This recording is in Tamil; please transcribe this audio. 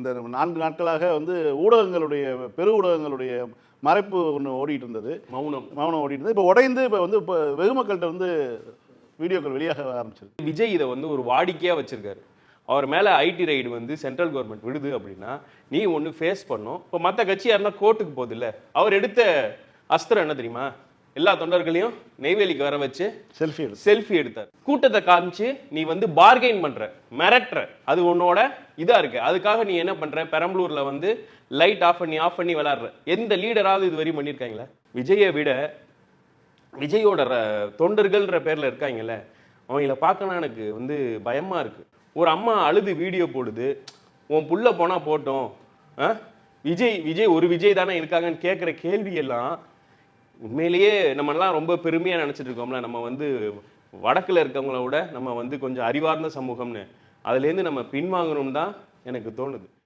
இந்த நான்கு நாட்களாக வந்து ஊடகங்களுடைய பெரு ஊடகங்களுடைய மறைப்பு ஒன்று ஓடிட்டு இருந்தது. மௌனம். மௌனம் ஓடிட்டு இருந்தது. இப்போ உடைந்து இப்போ வந்து இப்போ வெகுமக்கள்கிட்ட வந்து வீடியோக்கள் வெளியாக ஆரம்பிச்சிருக்கு. விஜய் இதை வந்து ஒரு வாடிக்கையா வச்சிருக்காரு. அவர் மேல ஐடி ரைடு வந்து சென்ட்ரல் கவர்மெண்ட் விடுது அப்படின்னா நீ ஒன்று ஃபேஸ் பண்ணும். இப்போ மற்ற கட்சி யாருன்னா கோர்ட்டுக்கு போகுது இல்ல அவர் எடுத்த அஸ்திரம் என்ன தெரியுமா? எல்லா தொண்டர்களையும் நெய்வேலிக்கு வர வச்சு செல்ஃபி செல்ஃபி எடுத்தார். கூட்டத்தை காமிச்சு நீ வந்து பார்கெயின் பண்ற மிரட்டுற. அது உன்னோட இதா இருக்கு. அதுக்காக நீ என்ன பண்ற? பெரம்பலூர்ல வந்து லைட் ஆஃப் பண்ணி ஆஃப் பண்ணி விளாடுற. எந்த லீடராவது இது வரையும் பண்ணியிருக்காங்களா விஜயை விட விஜயோட தொண்டர்கள்ன்ற பேர்ல இருக்காங்கல்ல அவங்கள பார்க்கணும் எனக்கு வந்து பயமா இருக்கு. ஒரு அம்மா அழுது வீடியோ போடுது உன் புள்ள போனா போட்டோம்? விஜய் விஜய் ஒரு விஜய் தானே இருக்காங்கன்னு கேட்குற கேள்வி எல்லாம் உண்மையிலேயே நம்மலாம் ரொம்ப பெருமையாக நினச்சிட்டு இருக்கோம்ல. நம்ம வந்து வடக்கில் இருக்கவங்கள விட நம்ம வந்து கொஞ்சம் அறிவார்ந்த சமூகம்னு. அதுலேருந்து நம்ம பின்வாங்கணும் தான் எனக்கு தோணுது.